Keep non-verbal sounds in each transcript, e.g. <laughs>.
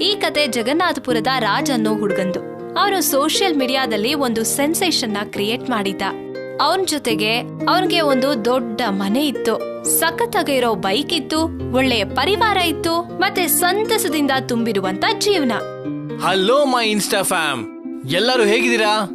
ಈ ಕತೆ ಜಗನ್ನಾಥಪುರದ ರಾಜ್ ಅನ್ನೋ ಹುಡುಗಂದು. ಅವನು ಸೋಷಿಯಲ್ ಮೀಡಿಯಾದಲ್ಲಿ ಒಂದು ಸೆನ್ಸೇಷನ್ನ ಕ್ರಿಯೇಟ್ ಮಾಡಿದ್ದ. ಅವನ ಜೊತೆಗೆ ಅವನಿಗೆ ಒಂದು ದೊಡ್ಡ ಮನೆ ಇತ್ತು. ಸಖತ್ತಾಗಿರೋ ಬೈಕ್ ಇತ್ತು, ಒಳ್ಳೆಯ ಪರಿವಾರ ಇತ್ತು, ಮತ್ತೆ ಸಂತಸದಿಂದ ತುಂಬಿರುವಂತ ಜೀವನ. ಹಲೋ ಮೈ ಇನ್ಸ್ಟಾ ಫ್ಯಾಮ್ ಎಲ್ಲರೂ ಹೇಗಿದ್ದೀರಾ?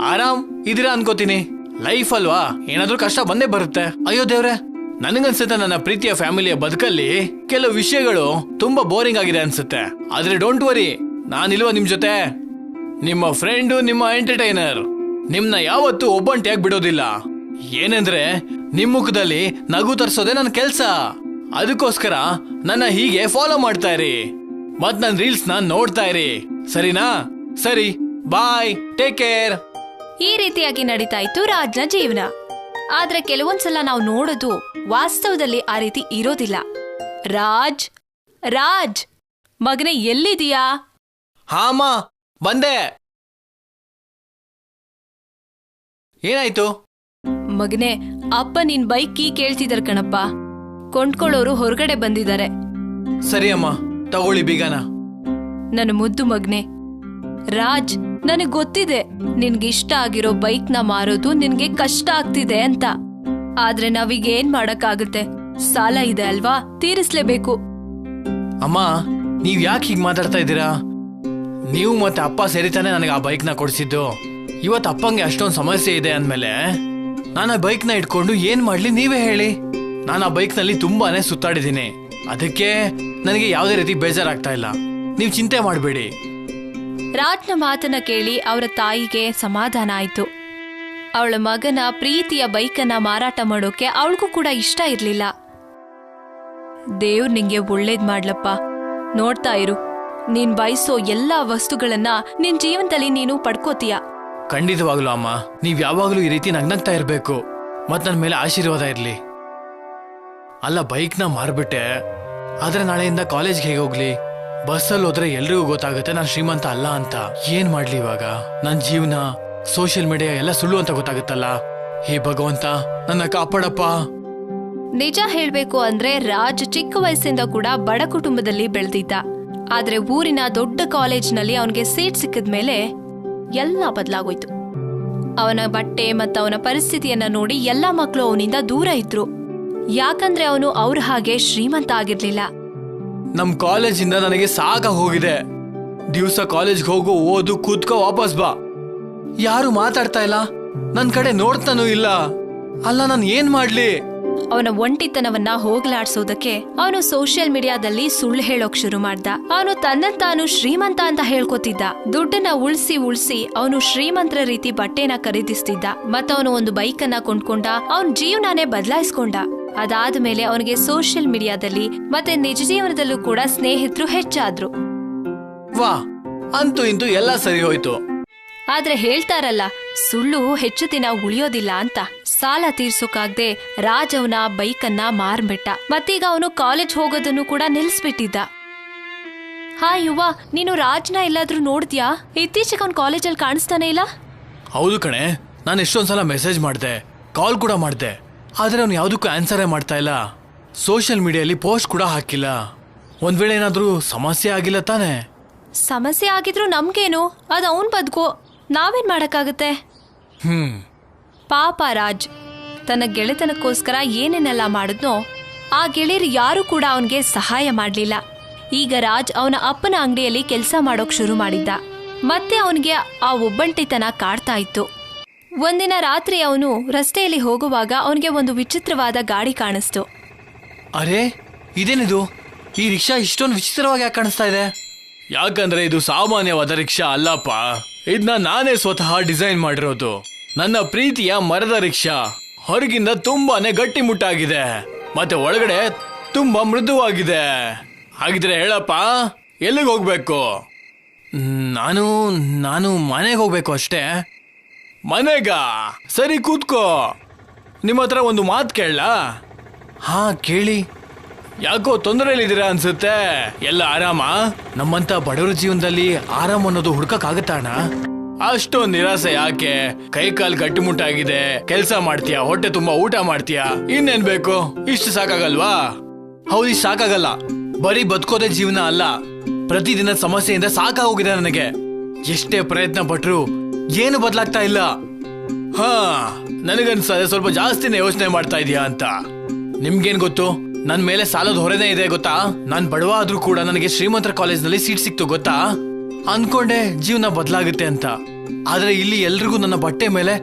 ಆರಾಮ್? ಇದೀರಾ ಅನ್ಕೋತೀನಿ. ಲೈಫ್ ಅಲ್ವಾ? ಏನಾದ್ರೂ ಕಷ್ಟ ಬಂದೇ ಬರುತ್ತೆ. ಅಯ್ಯೋ ದೇವ್ರೆ. ನನಗನ್ಸುತ್ತೆ ನನ್ನ ಪ್ರೀತಿಯ ಫ್ಯಾಮಿಲಿಯ ಬದುಕಲ್ಲಿ ಕೆಲವು ವಿಷಯಗಳು ತುಂಬಾ ಬೋರಿಂಗ್ ಆಗಿದೆ ಅನ್ಸುತ್ತೆ. ಆದ್ರೆ ಡೋಂಟ್ ವರಿ ನಾನಿಲ್ವ ನಿಮ್ ಜೊತೆ? ನಿಮ್ಮ ಫ್ರೆಂಡು ನಿಮ್ಮ ಎಂಟರ್ಟೈನರ್ ನಿಮ್ನ ಯಾವತ್ತೂ ಒಬ್ಬಂಟಿಯಾಗಿ ಬಿಡೋದಿಲ್ಲ ಏನಂದ್ರೆ, ನಿಮ್ ಮುಖದಲ್ಲಿ ನಗು ತರಿಸೋದೇ ನನ್ನ ಕೆಲ್ಸ. ಅದಕ್ಕೋಸ್ಕರ ನನ್ನ ಹೀಗೆ ಫಾಲೋ ಮಾಡ್ತಾ ಇರಿ. ಮತ್ ನನ್ ರೀಲ್ಸ್ನ ನೋಡ್ತಾ ಇರಿ. ಸರಿನಾ? ಸರಿ ಬಾಯ್ ಟೇಕ್ ಕೇರ್ ಈ ರೀತಿಯಾಗಿ ನಡೀತಾ ಇತ್ತು ರಾಜ್ನ ಜೀವನ. ಆದ್ರೆ ಕೆಲವೊಂದ್ಸಲ ನಾವು ನೋಡೋದು ವಾಸ್ತವದಲ್ಲಿ ಆ ರೀತಿ ಇರೋದಿಲ್ಲ. ರಾಜ್ ರಾಜ್ ಮಗನೆ ಎಲ್ಲಿದೀಯಾ ಹಾಮ ಬಂದೆ. ಏನಾಯ್ತು? ಮಗನೆ ಅಪ್ಪ ನಿನ್ ಬೈಕ್ ಕೀ ಕೇಳ್ತಿದಾರ ಕಣಪ್ಪ. ಕೊಂಡ್ಕೊಳ್ಳೋರು ಹೊರಗಡೆ ಬಂದಿದ್ದಾರೆ. ಸರಿ ಅಮ್ಮ ತಗೊಳ್ಳಿ ಬೀಗನ. ನನ್ನ ಮುದ್ದು ಮಗ್ನೆ ರಾಜ್ ನನಗ್ ಗೊತ್ತಿದೆ ನಿನ್ಗಿಷ್ಟ ಆಗಿರೋ ಬೈಕ್ನ ಮಾರೋದು ನಿನ್ಗೆ ಕಷ್ಟ ಆಗ್ತಿದೆ ಅಂತ. ಆದ್ರೆ ನಾವೀಗ ಏನ್ ಮಾಡಕ್ಕಾಗುತ್ತೆ? ಸಾಲ ಇದೆ ಅಲ್ವಾ? ತೀರಿಸ್ಲೇಬೇಕು. ಅಮ್ಮ ನೀವ್ ಯಾಕೆ ಹೀಗ್ ಮಾತಾಡ್ತಾ ಇದ್ದೀರಾ? ನೀವು ಮತ್ತೆ ಅಪ್ಪ ಸೇರಿತಾನೆ ನನಗೆ ಆ ಬೈಕ್ನ ಕೊಡ್ಸಿದ್ದು. ಇವತ್ತು ಅಪ್ಪಂಗೆ ಅಷ್ಟೊಂದು ಸಮಸ್ಯೆ ಇದೆ ಅಂದ್ಮೇಲೆ ನಾನು ಆ ಬೈಕ್ನ ಇಟ್ಕೊಂಡು ಏನ್ ಮಾಡ್ಲಿ ನೀವೇ ಹೇಳಿ. ನಾನು ಆ ಬೈಕ್ನಲ್ಲಿ ತುಂಬಾನೇ ಸುತ್ತಾಡಿದ್ದೀನಿ. ಅದಕ್ಕೆ ನನಗೆ ಯಾವುದೇ ರೀತಿ ಬೇಜಾರಾಗ್ತಾ ಇಲ್ಲ. ನೀವು ಚಿಂತೆ ಮಾಡಬೇಡಿ. ರಾಜ್ನ ಮಾತನ್ನ ಕೇಳಿ ಅವರ ತಾಯಿಗೆ ಸಮಾಧಾನ ಆಯ್ತು. ಅವಳ ಮಗನ ಪ್ರೀತಿಯ ಬೈಕನ್ನ ಮಾರಾಟ ಮಾಡೋಕೆ ಅವಳಿಗೂ ಕೂಡ ಇಷ್ಟ ಇರಲಿಲ್ಲ. ದೇವ್ರ್ ನಿಂಗೆ ಒಳ್ಳೇದ್ ಮಾಡ್ಲಪ್ಪ. ನೋಡ್ತಾ ಇರು. ನೀನ್ ಬಯಸೋ ಎಲ್ಲಾ ವಸ್ತುಗಳನ್ನ ನಿನ್ ಜೀವನದಲ್ಲಿ ನೀನು ಪಡ್ಕೋತೀಯ. ಖಂಡಿತವಾಗ್ಲು ಅಮ್ಮ. ನೀವ್ ಯಾವಾಗ್ಲೂ ಈ ರೀತಿ ನಗ್ನಗ್ತಾ ಇರ್ಬೇಕು. ಮತ್ ನನ್ ಮೇಲೆ ಆಶೀರ್ವಾದ ಇರ್ಲಿ. ಅಲ್ಲ ಬೈಕ್ನ ಮಾರ್ಬಿಟ್ಟೆ. ಆದ್ರೆ ನಾಳೆಯಿಂದ ಕಾಲೇಜ್ಗೆ ಹೇಗೆ ಹೋಗ್ಲಿ? ಬಸ್ಸಲ್ಲಿ ಹೋದ್ರೆ ಎಲ್ರಿಗೂ ಗೊತ್ತಾಗುತ್ತೆ ನಾನ್ ಶ್ರೀಮಂತ ಅಲ್ಲ ಅಂತ. ಏನ್ ಮಾಡ್ಲಿ ಇವಾಗ? ನನ್ ಜೀವನ ಸೋಷಿಯಲ್ ಮೀಡಿಯಾ ಎಲ್ಲ ಸುಳ್ಳು ಅಂತ ಗೊತ್ತಾಗುತ್ತಲ್ಲ? ಹೇ ಭಗವಂತ ನನ್ನ ಕಾಪಾಡಪ್ಪ. ನಿಜ ಹೇಳ್ಬೇಕು ಅಂದ್ರೆ ರಾಜ್ ಚಿಕ್ಕ ವಯಸ್ಸಿಂದ ಕೂಡ ಬಡ ಕುಟುಂಬದಲ್ಲಿ ಬೆಳೆದಿದ್ದ. ಆದ್ರೆ ಊರಿನ ದೊಡ್ಡ ಕಾಲೇಜ್ನಲ್ಲಿ ಅವನಿಗೆ ಸೀಟ್ ಸಿಕ್ಕಿದ್ಮೇಲೆ ಎಲ್ಲ ಬದಲಾಗೋಯ್ತು. ಅವನ ಬಟ್ಟೆ ಮತ್ತು ಅವನ ಪರಿಸ್ಥಿತಿಯನ್ನ ನೋಡಿ ಎಲ್ಲ ಮಕ್ಕಳು ಅವನಿಂದ ದೂರ ಇದ್ರು. ಯಾಕಂದ್ರೆ ಅವನು ಅವ್ರ ಹಾಗೆ ಶ್ರೀಮಂತ ಆಗಿರ್ಲಿಲ್ಲ. ನಮ್ ಕಾಲೇಜಿಂದ ನನಗೆ ಸಾಕ ಹೋಗಿದೆ. ದಿವಸ ಕಾಲೇಜ್ಗೆ ಹೋಗು ಓದು ಕೂತ್ಕೋ ವಾಪಸ್ ಬಾ. ಯಾರು ಮಾತಾಡ್ತಾ ಇಲ್ಲ? ನನ್ ಕಡೆ ನೋಡ್ತಾನೂ ಇಲ್ಲ. ಅಲ್ಲ ನಾನು ಏನ್ ಮಾಡ್ಲಿ? ಅವನ ಒಂಟಿತನವನ್ನ ಹೋಗ್ಲಾಡ್ಸೋದಕ್ಕೆ ಅವನು ಸೋಷಿಯಲ್ ಮೀಡಿಯಾದಲ್ಲಿ ಸುಳ್ಳು ಹೇಳೋಕ್ ಶುರು ಮಾಡ್ದ. ಅವನು ತನ್ನ ತಾನು ಶ್ರೀಮಂತ ಅಂತ ಹೇಳ್ಕೊತಿದ್ದ. ದುಡ್ಡನ್ನ ಉಳ್ಸಿ ಉಳ್ಸಿ ಅವನು ಶ್ರೀಮಂತರ ರೀತಿ ಬಟ್ಟೆನ ಖರೀದಿಸ್ತಿದ್ದ. ಮತ್ತವನು ಒಂದು ಬೈಕ್ ಅನ್ನ ಕೊಂಡ್ಕೊಂಡ ಅವನ್ ಜೀವನಾನೇ ಬದಲಾಯಿಸ್ಕೊಂಡ. ಅದಾದ್ಮೇಲೆ ಅವನಿಗೆ ಸೋಷಿಯಲ್ ಮೀಡಿಯಾದಲ್ಲಿ ಮತ್ತೆ ನಿಜ ಜೀವನದಲ್ಲೂ ಕೂಡ ಸ್ನೇಹಿತರು ಹೆಚ್ಚಾದ್ರು. ವಾ ಅಂತೂ ಇಂತೂ ಎಲ್ಲ ಸರಿ ಹೋಯ್ತು. ಆದ್ರೆ ಹೇಳ್ತಾರಲ್ಲ ಸುಳ್ಳು ಹೆಚ್ಚು ದಿನ ಉಳಿಯೋದಿಲ್ಲ ಅಂತ. ಸಾಲ ತೀರ್ಸೋಕಾಗ್ದೆ ರಾಜವನ ಅವನ ಬೈಕನ್ನ ಮಾರ್ಬಿಟ್ಟ. ಮತ್ತೀಗ ಅವನು ಕಾಲೇಜ್ ಹೋಗೋದನ್ನು ಕೂಡ ನಿಲ್ಸ್ಬಿಟ್ಟಿದ್ದ ಹಾ ಯುವ ನೀನು ರಾಜ್ನ ಎಲ್ಲಾದ್ರೂ ನೋಡ್ತೀಯಾ ಇತ್ತೀಚೆಗೆ ಅವ್ನ ಕಾಲೇಜಲ್ಲಿ ಕಾಣಿಸ್ತಾನೆ ಇಲ್ಲ? ಹೌದು ಕಣೆ ನಾನು ಎಷ್ಟೊಂದ್ ಸಲ ಮೆಸೇಜ್ ಮಾಡಿದೆ ಕಾಲ್ ಕೂಡ ಮಾಡಿದೆ. ಆದ್ರೆ ಅವ್ನು ಯಾವುದಕ್ಕೂ ಆನ್ಸರೇ ಮಾಡ್ತಾ ಇಲ್ಲ. ಸೋಷಿಯಲ್ ಮೀಡಿಯಲ್ಲಿ ಪೋಸ್ಟ್ ಕೂಡ ಹಾಕಿಲ್ಲ. ಒಂದ್ ವೇಳೆ ಏನಾದ್ರೂ ಸಮಸ್ಯೆ ಆಗಿಲ್ಲ ತಾನೇ? ಸಮಸ್ಯೆ ಆಗಿದ್ರು ನಮ್ಗೇನು? ಅದು ಅವನ್ ಬದುಕು. ನಾವೇನ್ ಮಾಡಕ್ಕಾಗತ್ತೆ? ಹ್ಮ್. ಪಾಪ ರಾಜ್ ತನ್ನ ಗೆಳೆತನಕ್ಕೋಸ್ಕರ ಏನೇನೆಲ್ಲ ಮಾಡಿದ್ನೋ ಆ ಗೆಳೆಯರು ಯಾರೂ ಕೂಡ ಅವನಿಗೆ ಸಹಾಯ ಮಾಡಲಿಲ್ಲ. ಈಗ ರಾಜ್ ಅವನ ಅಪ್ಪನ ಅಂಗಡಿಯಲ್ಲಿ ಕೆಲಸ ಮಾಡೋಕ್ ಶುರು ಮಾಡಿದ್ದ. ಮತ್ತೆ ಅವನಿಗೆ ಆ ಒಬ್ಬಂಟಿತನ ಕಾಡ್ತಾ ಇತ್ತು. ಒಂದಿನ ರಾತ್ರಿ ಅವನು ರಸ್ತೆಯಲ್ಲಿ ಹೋಗುವಾಗ ಅವನಿಗೆ ಒಂದು ವಿಚಿತ್ರವಾದ ಗಾಡಿ ಕಾಣಿಸ್ತು. ಅರೆ ಇದೇನಿದು? ಈ ರಿಕ್ಷಾ ಇಷ್ಟೊಂದು ವಿಚಿತ್ರವಾಗಿ ಯಾಕೆ ಕಾಣಿಸ್ತಾ ಇದೆ? ಯಾಕಂದ್ರೆ ಇದು ಸಾಮಾನ್ಯವಾದ ರಿಕ್ಷಾ ಅಲ್ಲಪ್ಪ. ಇದನ್ನ ನಾನೇ ಸ್ವತಃ ಡಿಸೈನ್ ಮಾಡಿರೋದು. ನನ್ನ ಪ್ರೀತಿಯ ಮರದ ರಿಕ್ಷಾ. ಹೊರಗಿಂದ ತುಂಬಾನೇ ಗಟ್ಟಿಮುಟ್ಟಾಗಿದೆ. ಮತ್ತೆ ಒಳಗಡೆ ತುಂಬಾ ಮೃದುವಾಗಿದೆ. ಹಾಗಿದ್ರೆ ಹೇಳಪ್ಪ, ಎಲ್ಲಿಗೆ ಹೋಗ್ಬೇಕು? ನಾನು ನಾನು ಮನೆಗೆ ಹೋಗ್ಬೇಕು ಅಷ್ಟೇ. ಮನೆಗ? ಸರಿ ಕೂತ್ಕೋ. ನಿಮ್ಮ ಹತ್ರ ಒಂದು ಮಾತು ಕೇಳಲಾ? ಹಾ, ಕೇಳಿ. ಯಾಕೋ ತೊಂದರೆಯಲ್ಲಿದ್ದೀರಾ ಅನ್ಸುತ್ತೆ? ಎಲ್ಲ ಆರಾಮ? ನಮ್ಮಂತ ಬಡವರ ಜೀವನದಲ್ಲಿ ಆರಾಮ್ ಅನ್ನೋದು ಹುಡ್ಕಕ್ಕಾಗತ್ತಾಣ ಅಷ್ಟೊಂದು ನಿರಾಸೆ ಯಾಕೆ? ಕೈ ಕಾಲ್ ಗಟ್ಟಿಮುಟ್ಟಾಗಿದೆ. ಕೆಲಸ ಮಾಡ್ತೀಯಾ? ಹೊಟ್ಟೆ ತುಂಬಾ ಊಟ ಮಾಡ್ತೀಯಾ? ಇನ್ನೇನ್ ಬೇಕು? ಇಷ್ಟು ಸಾಕಾಗಲ್ವಾ? ಹೌದು, ಇಷ್ಟು ಸಾಕಾಗಲ್ಲ. ಬರೀ ಬದುಕೋದೇ ಜೀವನ ಅಲ್ಲ. ಪ್ರತಿದಿನ ಸಮಸ್ಯೆಯಿಂದ ಸಾಕಾಗೋಗಿದೆ ನನಗೆ. ಎಷ್ಟೇ ಪ್ರಯತ್ನ ಪಟ್ರು ಏನು ಬದಲಾಗ್ತಾ ಇಲ್ಲ. ಹಾ ನನಗನ್ಸದೆ ಸ್ವಲ್ಪ ಜಾಸ್ತಿನೇ ಯೋಚನೆ ಮಾಡ್ತಾ ಇದೀಯಾ ಅಂತ. ನಿಮ್ಗೇನ್ ಗೊತ್ತು? ನನ್ ಮೇಲೆ ಸಾಲದ ಹೊರೆನೇ ಇದೆ ಗೊತ್ತಾ? ನಾನ್ ಬಡವ ಆದ್ರೂ ಕೂಡ ನನಗೆ ಶ್ರೀಮಂತರ ಕಾಲೇಜ್ನಲ್ಲಿ ಸೀಟ್ ಸಿಕ್ತು ಗೊತ್ತಾ? ಅನ್ಕೊಂಡೆ ಜೀವನ ಬದಲಾಗುತ್ತೆ ಅಂತ. ಆದ್ರೆ ಇಲ್ಲಿ ಎಲ್ರಿಗೂ ನನ್ನ ಬಟ್ಟೆ ಮೇಲೆ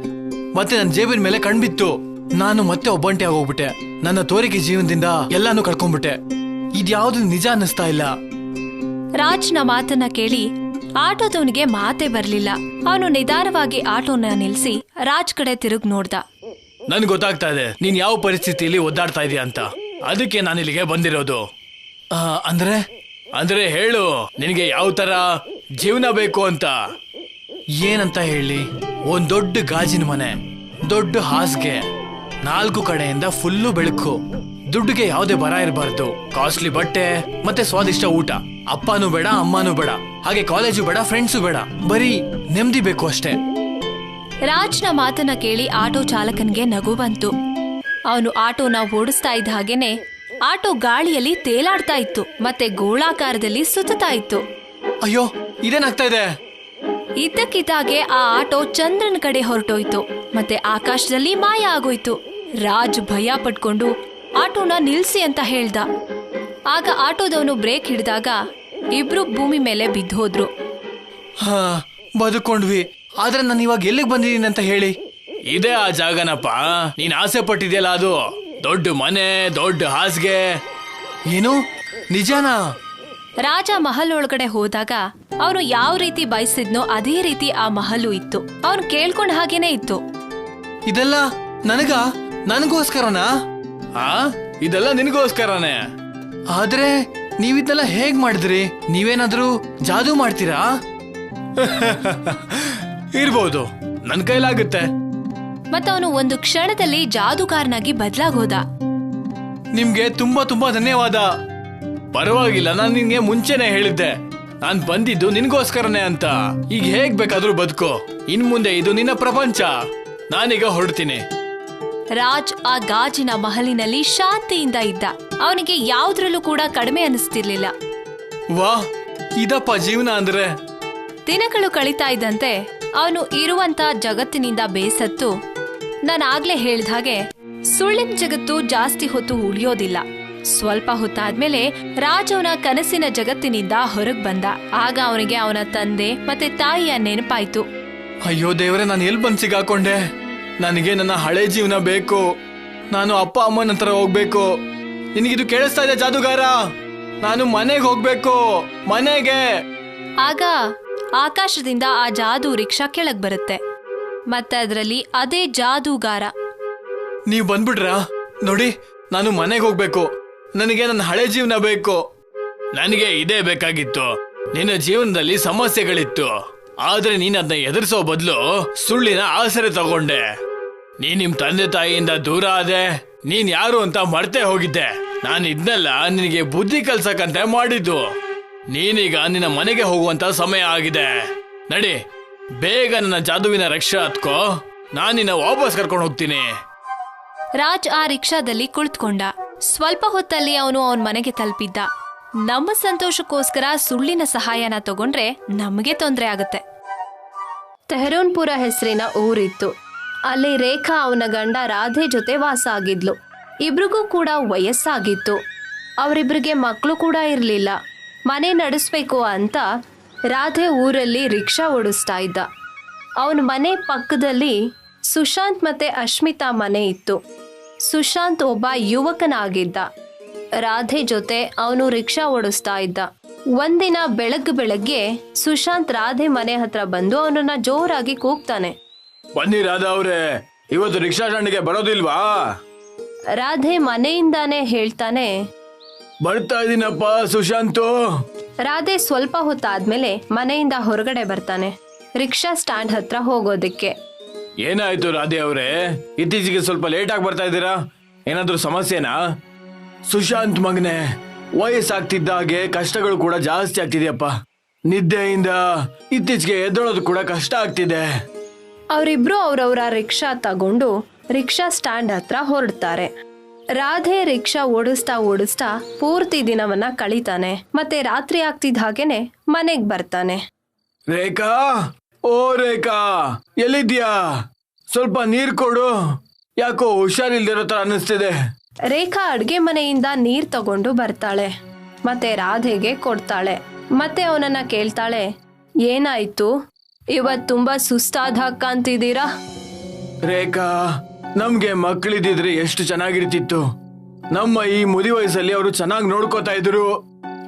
ಮತ್ತೆ ನನ್ನ ಜೇಬಿನ ಮೇಲೆ ಕಣ್ಬಿತ್ತು ನಾನು ಮತ್ತೆ ಒಬ್ಬಂಟಿ ಆಗೋಗ್ಬಿಟ್ಟೆ. ನನ್ನ ತೋರಿಕೆ ಜೀವನದಿಂದ ಎಲ್ಲಾನು ಕಳ್ಕೊಂಡ್ಬಿಟ್ಟೆ. ಇದ್ಯಾವ್ದು ನಿಜ ಅನ್ನಿಸ್ತಾ ಇಲ್ಲ. ರಾಜ್ನ ಮಾತನ್ನ ಕೇಳಿ ಆಟೋದವನಿಗೆ ಮಾತೇ ಬರ್ಲಿಲ್ಲ. ಅವನು ನಿಧಾನವಾಗಿ ಆಟೋನ ನಿಲ್ಸಿ ರಾಜ್ ಕಡೆ ತಿರುಗ್ ನೋಡ್ದ. ನನ್ಗೆ ಗೊತ್ತಾಗ್ತಾ ಇದೆ. ನೀನ್ ಯಾವ ಪರಿಸ್ಥಿತಿಯಲ್ಲಿ ಒದ್ದಾಡ್ತಾ ಇದೀಯ ಅಂತ. ಅದಕ್ಕೆ ನಾನು ಇಲ್ಲಿಗೆ ಬಂದಿರೋದು ಅಂದ್ರೆ? ಅಂದ್ರೆ ಹೇಳು, ನಿನಗೆ ಯಾವ ತರ ಜೀವನ ಬೇಕು ಅಂತ. ಏನಂತ ಹೇಳಿ? ಒಂದ್ ದೊಡ್ಡ ಗಾಜಿನ ಮನೆ, ದೊಡ್ಡ ಹಾಸಿಗೆ, ನಾಲ್ಕು ಕಡೆಯಿಂದ ಫುಲ್ಲು ಬೆಳಕು. ದುಡ್ಡಿಗೆ ಯಾವುದೇ ಬರ ಇರಬಾರ್ದು. ಕಾಸ್ಟ್ಲಿ ಬಟ್ಟೆ, ಮತ್ತೆ ಸ್ವಾದಿಷ್ಟ ಊಟ. ಅಪ್ಪನೂ ಬೇಡ, ಅಮ್ಮನೂ ಬೇಡ. ಹಾಗೆ ಕಾಲೇಜು ಬೇಡ ಫ್ರೆಂಡ್ಸು ಬೇಡ. ಬರೀ ನೆಮ್ಮದಿ ಬೇಕು ಅಷ್ಟೇ. ರಾಜ್ನ ಮಾತನ್ನ ಕೇಳಿ ಆಟೋ ಚಾಲಕನ್ಗೆ ನಗು ಬಂತು. ಅವನು ಆಟೋನ ಓಡಿಸ್ತಾ ಇದ್ದ ಹಾಗೇನೆ ಆಟೋ ಗಾಳಿಯಲ್ಲಿ ತೇಲಾಡ್ತಾ ಇತ್ತು ಮತ್ತೆ ಗೋಳಾಕಾರದಲ್ಲಿ ಸುತ್ತಾ ಇತ್ತು. ಅಯ್ಯೋ ಇದೇನಾಗ್ತಾ ಇದೆ? ಇದ್ದಕ್ಕಿದ್ದಾಗೆ ಆ ಆಟೋ ಚಂದ್ರನ ಕಡೆ ಹೊರಟೋಯ್ತು ಮತ್ತೆ ಆಕಾಶದಲ್ಲಿ ಮಾಯ ಆಗೋಯ್ತು. ರಾಜ್ ಭಯ ಪಟ್ಕೊಂಡು ಆಟೋನ ನಿಲ್ಸಿ ಅಂತ ಹೇಳ್ದ. ಆಗ ಆಟೋದವನು ಬ್ರೇಕ್ ಹಿಡಿದಾಗ ಇಬ್ರು ಭೂಮಿ ಮೇಲೆ ಬಿದ್ದೋದ್ರು. ಹಾ ಬದುಕೊಂಡ್ವಿ. ಆದ್ರೆ ನಾನು ಇವಾಗ ಎಲ್ಲಿಗೆ ಬಂದಿದ್ದೀನಿ ಅಂತ ಹೇಳಿ? ಇದೇ ಆ ಜಾಗನಪ್ಪ. ನೀನ್ ಆಸೆ ಪಟ್ಟಿದ್ಯಲ್ಲ ಅದು. ದೊಡ್ಡ ಮನೆ ದೊಡ್ಡ ಹಾಸಿಗೆ. ಏನು? ನಿಜನಾ? ರಾಜ ಮಹಲ್ ಒಳಗಡೆ ಹೋದಾಗ ಅವನು ಯಾವ ರೀತಿ ಬಯಸಿದ್ನೋ ಅದೇ ರೀತಿ ಆ ಮಹಲು ಇತ್ತು. ಅವನು ಕೇಳ್ಕೊಂಡ ಹಾಗೇನೆ ಇತ್ತು. ಇದೆಲ್ಲ ನನಗ? ನನಗೋಸ್ಕರನಾ? ಆ? ಇದೆಲ್ಲ ನಿನಗೋಸ್ಕರನೇ. ಆದ್ರೆ ನೀವಿದೆಲ್ಲ ಹೇಗ್ ಮಾಡಿದ್ರಿ? ನೀವೇನಾದ್ರೂ ಜಾದೂ ಮಾಡ್ತೀರಾ? <laughs> ಇರ್ಬೋದು. ನನ್ ಕೈಲಾಗುತ್ತೆ. ಮತ್ತವನು ಒಂದು ಕ್ಷಣದಲ್ಲಿ ಜಾದೂಗಾರನಾಗಿ ಬದಲಾಗೋದ. ನಿಮ್ಗೆ ತುಂಬಾ ತುಂಬಾ ಧನ್ಯವಾದ. ಪರವಾಗಿಲ್ಲ ನಾನು ನಿನ್ಗೆ ಮುಂಚೆನೆ ಹೇಳಿದ್ದೆ. ನಾನ್ ಬಂದಿದ್ದು ನಿನ್ಗೋಸ್ಕರನೇ ಅಂತ. ಈಗ ಹೇಗ್ ಬೇಕಾದ್ರೂ ಬದುಕೋ. ಇನ್ ಮುಂದೆ ಇದು ನಿನ್ನ ಪ್ರಪಂಚ. ನಾನೀಗ ಹೊರಡ್ತೀನಿ. ರಾಜ್ ಆ ಗಾಜಿನ ಮಹಲಿನಲ್ಲಿ ಶಾಂತಿಯಿಂದ ಇದ್ದ. ಅವನಿಗೆ ಯಾವ್ದ್ರಲ್ಲೂ ಕೂಡ ಕಡಿಮೆ ಅನಿಸ್ತಿರ್ಲಿಲ್ಲ. ವಾ ಇದಪ್ಪ ಜೀವನ ಅಂದ್ರೆ. ದಿನಗಳು ಕಳೀತಾ ಇದ್ದಂತೆ ಅವನು ಇರುವಂತ ಜಗತ್ತಿನಿಂದ ಬೇಸತ್ತು. ನಾನು ಆಗ್ಲೇ ಹೇಳ್ದ ಹಾಗೆ ಸುಳ್ಳಿನ ಜಗತ್ತು ಜಾಸ್ತಿ ಹೊತ್ತು ಉಳಿಯೋದಿಲ್ಲ. ಸ್ವಲ್ಪ ಹೊತ್ತಾದ್ಮೇಲೆ ರಾಜವನ ಕನಸಿನ ಜಗತ್ತಿನಿಂದ ಹೊರಗ್ ಬಂದ. ಆಗ ಅವನಿಗೆ ಅವನ ತಂದೆ ಮತ್ತೆ ತಾಯಿಯ ನೆನಪಾಯ್ತು. ಅಯ್ಯೋ ದೇವ್ರೆ ನಾನು ಎಲ್ಲಿ ಬಂದ್ ಸಿಗಾಕೊಂಡೆ ನನಗೆ ನನ್ನ ಹಳೆ ಜೀವನ ಬೇಕು. ನಾನು ಅಪ್ಪ ಅಮ್ಮನ ಹತ್ರ ಹೋಗ್ಬೇಕು. ನಿನಗಿದು ಕೇಳಿಸ್ತಾ ಇದೆ ಜಾದುಗಾರ? ನಾನು ಮನೆಗೆ ಹೋಗ್ಬೇಕು. ಮನೆಗೆ. ಆಗ ಆಕಾಶದಿಂದ ಆ ಜಾದೂ ರಿಕ್ಷಾ ಕೆಳಗ್ ಬರುತ್ತೆ. ಮತ್ತೆ ಅದರಲ್ಲಿ ಅದೇ ಜಾದೂಗಾರ. ನೀವು ಬಂದ್ಬಿಟ್ರಾ ನೋಡಿ, ನಾನು ಮನೆಗೆ ಹೋಗ್ಬೇಕು. ನನಗೆ ನನ್ನ ಹಳೆ ಜೀವನ ಬೇಕು. ನನಗೆ ಇದೇ ಬೇಕಾಗಿತ್ತು. ನಿನ್ನ ಜೀವನದಲ್ಲಿ ಸಮಸ್ಯೆಗಳಿತ್ತು. ಆದ್ರೆ ನೀನ್ ಅದನ್ನ ಎದುರಿಸೋ ಬದಲು ಸುಳ್ಳಿನ ಆಸರೆ ತಗೊಂಡೆ. ನೀ ನಿಮ್ ತಂದೆ ತಾಯಿಯಿಂದ ದೂರ ಆದೆ, ನೀನ್ ಯಾರು ಅಂತ ಮರ್ತೆ ಹೋಗಿದ್ದೆ. ನಾನು ಇದನ್ನೆಲ್ಲ ನಿನಗೆ ಬುದ್ಧಿ ಕಲ್ಸಕಂತೆ ಮಾಡಿದ್ದು. ನೀನೀಗ ನಿನ್ನ ಮನೆಗೆ ಹೋಗುವಂತ ಸಮಯ ಆಗಿದೆ. ನಡಿ ಬೇಗ ನನ್ನ ಜಾದುವಿನ ರಕ್ಷಾ ಹತ್ಕೋ. ನಾನು ನಿನ್ನ ವಾಪಸ್ ಕರ್ಕೊಂಡು ಹೋಗ್ತೀನಿ. ರಾಜ್ ಆ ರಿಕ್ಷಾದಲ್ಲಿ ಕುಳಿತುಕೊಂಡ. ಸ್ವಲ್ಪ ಹೊತ್ತಲ್ಲಿ ಅವನು ಅವನ ಮನೆಗೆ ತಲುಪಿದ್ದ. ನಮ್ಮ ಸಂತೋಷಕ್ಕೋಸ್ಕರ ಸುಳ್ಳಿನ ಸಹಾಯನ ತಗೊಂಡ್ರೆ ನಮಗೆ ತೊಂದರೆ ಆಗುತ್ತೆ. ತೆಹರೋನ್ಪುರ ಹೆಸರಿನ ಊರಿತ್ತು. ಅಲ್ಲಿ ರೇಖಾ ಅವನ ಗಂಡ ರಾಧೆ ಜೊತೆ ವಾಸ ಆಗಿದ್ಲು. ಇಬ್ರಿಗೂ ಕೂಡ ವಯಸ್ಸಾಗಿತ್ತು. ಅವರಿಬ್ರಿಗೆ ಮಕ್ಕಳು ಕೂಡ ಇರಲಿಲ್ಲ. ಮನೆ ನಡೆಸ್ಬೇಕು ಅಂತ ರಾಧೆ ಊರಲ್ಲಿ ರಿಕ್ಷಾ ಓಡಿಸ್ತಾ ಇದ್ದ. ಅವನ ಮನೆ ಪಕ್ಕದಲ್ಲಿ ಸುಶಾಂತ್ ಮತ್ತೆ ಅಶ್ಮಿತಾ ಮನೆ ಇತ್ತು. ಸುಶಾಂತ್ ಒಬ್ಬ ಯುವಕನಾಗಿದ್ದ. ರಾಧೆ ಜೊತೆ ಅವನು ರಿಕ್ಷಾ ಓಡಿಸ್ತಾ ಇದ್ದ. ಒಂದಿನ ಬೆಳಗ್ಗೆ ಬೆಳಗ್ಗೆ ಸುಶಾಂತ್ ರಾಧೆ ಮನೆ ಹತ್ರ ಬಂದು ಅವನನ್ನ ಜೋರಾಗಿ ಕೂಗ್ತಾನೆ. ಬನ್ನಿ ರಾಧಾ ಅವ್ರೆ ಇವತ್ತು ರಿಕ್ಷಾ ಸ್ಟ್ಯಾಂಡ್ಗೆ ಬರೋದಿಲ್ವಾ? ರಾಧೆ ಮನೆಯಿಂದಾನೆ ಹೇಳ್ತಾನೆ ಬರ್ತಾ ಇದೀನಪ್ಪ ಸುಶಾಂತು. ರಾಧೆ ಸ್ವಲ್ಪ ಹೊತ್ತಾದ್ಮೇಲೆ ಮನೆಯಿಂದ ಹೊರಗಡೆ ಬರ್ತಾನೆ. ರಿಕ್ಷಾ ಸ್ಟ್ಯಾಂಡ್ ಹತ್ರ ಹೋಗೋದಕ್ಕೆ. ಏನಾಯ್ತು ರಾಧೆ ಅವರೇ? ಇತ್ತೀಚೆಗೆ ಸ್ವಲ್ಪ ಲೇಟ್ ಆಗಿ ಬರ್ತಾ ಇದ್ದೀರಾ? ಏನಾದ್ರೂ ಸಮಸ್ಯೆನಾ? ಸುಶಾಂತ್ ಮಗನೆ ವಯಸ್ಸಾಗ್ತಿದ್ದ ಹಾಗೆ ಕಷ್ಟಗಳು ಕೂಡ ಜಾಸ್ತಿ ಆಗ್ತಿದೆಯಪ್ಪ. ನಿದ್ದೆಯಿಂದ ಇತ್ತೀಚೆಗೆ ಎದ್ದೊಳೋದು ಕೂಡ ಕಷ್ಟ ಆಗ್ತಿದೆ. ಅವರಿಬ್ರು ಅವರವರ ರಿಕ್ಷಾ ತಗೊಂಡು ರಿಕ್ಷಾ ಸ್ಟ್ಯಾಂಡ್ ಹತ್ರ ಹೊರಡ್ತಾರೆ. ರಾಧೆ ರಿಕ್ಷಾ ಓಡಿಸ್ತಾ ಓಡಿಸ್ತಾ ಪೂರ್ತಿ ದಿನವನ್ನ ಕಳೀತಾನೆ. ಮತ್ತೆ ರಾತ್ರಿ ಆಗ್ತಿದ್ದ ಹಾಗೇನೆ ಮನೆಗ್ ಬರ್ತಾನೆ. ರೇಖಾ ಓ ರೇಖಾ ಎಲ್ಲಿದ್ಯಾ ಸ್ವಲ್ಪ ನೀರ್ ಕೊಡು. ಯಾಕೋ ಹುಷಾರಿಲ್ದಿರೋ ತರ ಅನಿಸ್ತಿದೆ ರೇಖಾ ಅಡ್ಗೆ ಮನೆಯಿಂದ ನೀರ್ ತಗೊಂಡು ಬರ್ತಾಳೆ. ಮತ್ತೆ ರಾಧೆಗೆ ಕೊಡ್ತಾಳೆ. ಮತ್ತೆ ಅವನನ್ನ ಕೇಳ್ತಾಳೆ ಏನಾಯ್ತು? ಇವತ್ ತುಂಬಾ ಸುಸ್ತಾದ ಹಾಕಂತಿದ್ದೀರಾ ರೇಖಾ ನಮ್ಗೆ ಮಕ್ಕಳಿದ್ದಿದ್ರೆ ಎಷ್ಟು ಚೆನ್ನಾಗಿರ್ತಿತ್ತು. ನಮ್ಮ ಈ ಮುದಿ ವಯಸ್ಸಲ್ಲಿ ಅವರು ಚೆನ್ನಾಗಿ ನೋಡ್ಕೋತಾ ಇದ್ರು.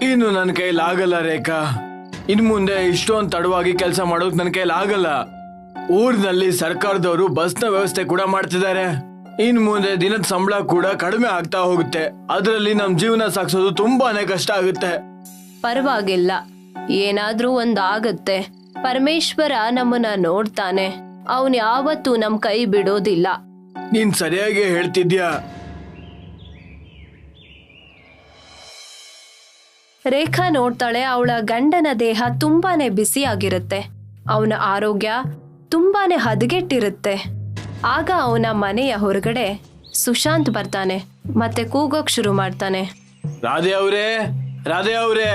ಇನ್ನು ನನ್ನ ಆಗಲ್ಲ ರೇಖಾ. ಇನ್ ಮುಂದೆ ಇಷ್ಟೊಂದು ತಡವಾಗಿ ಕೆಲಸ ಮಾಡೋಕ್ ನನ್ನ ಆಗಲ್ಲ ಊರಿನಲ್ಲಿ ಸರ್ಕಾರದವರು ಬಸ್ನ ವ್ಯವಸ್ಥೆ ಕೂಡ ಮಾಡ್ತಿದ್ದಾರೆ. ಇನ್ ಮುಂದೆ ದಿನದ ಸಂಬಳ ಕೂಡ ಕಡಿಮೆ ಆಗ್ತಾ ಹೋಗುತ್ತೆ. ಅದರಲ್ಲಿ ನಮ್ ಜೀವನ ಸಾಗಿಸೋದು ತುಂಬಾನೇ ಕಷ್ಟ ಆಗುತ್ತೆ. ಪರವಾಗಿಲ್ಲ. ಏನಾದ್ರೂ ಆಗುತ್ತೆ. ಪರಮೇಶ್ವರ ನಮ್ಮನ್ನ ನೋಡ್ತಾನೆ. ಅವನ್ ಯಾವತ್ತೂ ನಮ್ ಕೈ ಬಿಡೋದಿಲ್ಲ. ನೀನ್ ಸರಿಯಾಗಿ ಹೇಳ್ತಿದ್ಯಾ? ರೇಖಾ ನೋಡ್ತಾಳೆ ಅವಳ ಗಂಡನ ದೇಹ ತುಂಬಾನೇ ಬಿಸಿಯಾಗಿರುತ್ತೆ ಅವನ ಆರೋಗ್ಯ ತುಂಬಾನೇ ಹದಗೆಟ್ಟಿರುತ್ತೆ. ಆಗ ಅವನ ಮನೆಯ ಹೊರಗಡೆ ಸುಶಾಂತ್ ಬರ್ತಾನೆ ಮತ್ತೆ ಕೂಗೋಕ್ ಶುರು ಮಾಡ್ತಾನೆ. ರಾಧೆ ಅವ್ರೇ ರಾಧೆ ಅವ್ರೇ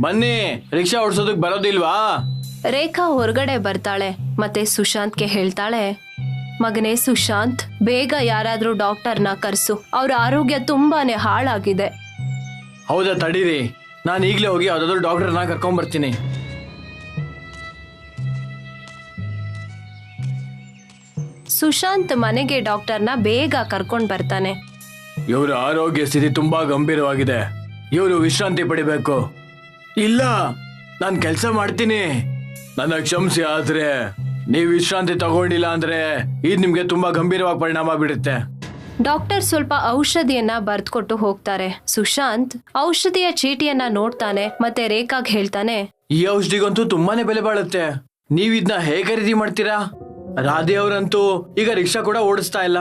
ಬನ್ನಿ ರಿಕ್ಷಾ ಓಡಿಸೋದಕ್ ಬರೋದಿಲ್ವಾ? ರೇಖಾ ಹೊರಗಡೆ ಬರ್ತಾಳೆ ಮತ್ತೆ ಸುಶಾಂತ್ಗೆ ಹೇಳ್ತಾಳೆ ಮಗನೇ ಸುಶಾಂತ್ ಬೇಗ ಯಾರಾದ್ರೂ ಡಾಕ್ಟರ್ನ ಕರ್ಸು. ಅವ್ರ ಆರೋಗ್ಯ ತುಂಬಾನೇ ಹಾಳಾಗಿದೆ. ಹೌದಾ ತಡೀರಿ. ನಾನು ಈಗಲೇ ಹೋಗಿ ಯಾವ್ದಾದ್ರು ಡಾಕ್ಟರ್ನ ಕರ್ಕೊಂಡ್ ಬರ್ತೀನಿ. ಸುಶಾಂತ್ ಮನೆಗೆ ಡಾಕ್ಟರ್ನ ಬೇಗ ಕರ್ಕೊಂಡ್ ಬರ್ತಾನೆ. ಇವರ ಆರೋಗ್ಯ ಸ್ಥಿತಿ ತುಂಬಾ ಗಂಭೀರವಾಗಿದೆ. ಇವರು ವಿಶ್ರಾಂತಿ ಪಡಿಬೇಕು. ಇಲ್ಲ ನಾನು ಕೆಲಸ ಮಾಡ್ತೀನಿ. ನನ್ನ ಕ್ಷಮಿಸಿ ಆದ್ರೆ. ನೀವು ವಿಶ್ರಾಂತಿ ತಗೊಂಡಿಲ್ಲ ಅಂದ್ರೆ ಇದು ನಿಮ್ಗೆ ತುಂಬಾ ಗಂಭೀರವಾಗಿ ಪರಿಣಾಮ ಬಿಡುತ್ತೆ ಡಾಕ್ಟರ್ ಸ್ವಲ್ಪ ಔಷಧಿಯನ್ನ ಬರ್ದ್ಕೊಟ್ಟು ಹೋಗ್ತಾರೆ. ಸುಶಾಂತ್ ಔಷಧಿಯ ಚೀಟಿಯನ್ನ ನೋಡ್ತಾನೆ ಮತ್ತೆ ರೇಖಾಗ್ ಹೇಳ್ತಾನೆ ಈ ಔಷಧಿಗಂತೂ ತುಂಬಾನೇ ಬೆಲೆ ಬಾಳುತ್ತೆ. ನೀವ್ ಇದನ್ನ ಹೇಗೆ ಖರೀದಿ ಮಾಡ್ತೀರಾ? ರಾಧೆ ಅವರಂತೂ ಈಗ ರಿಕ್ಷಾ ಕೂಡ ಓಡಿಸ್ತಾ ಇಲ್ಲ.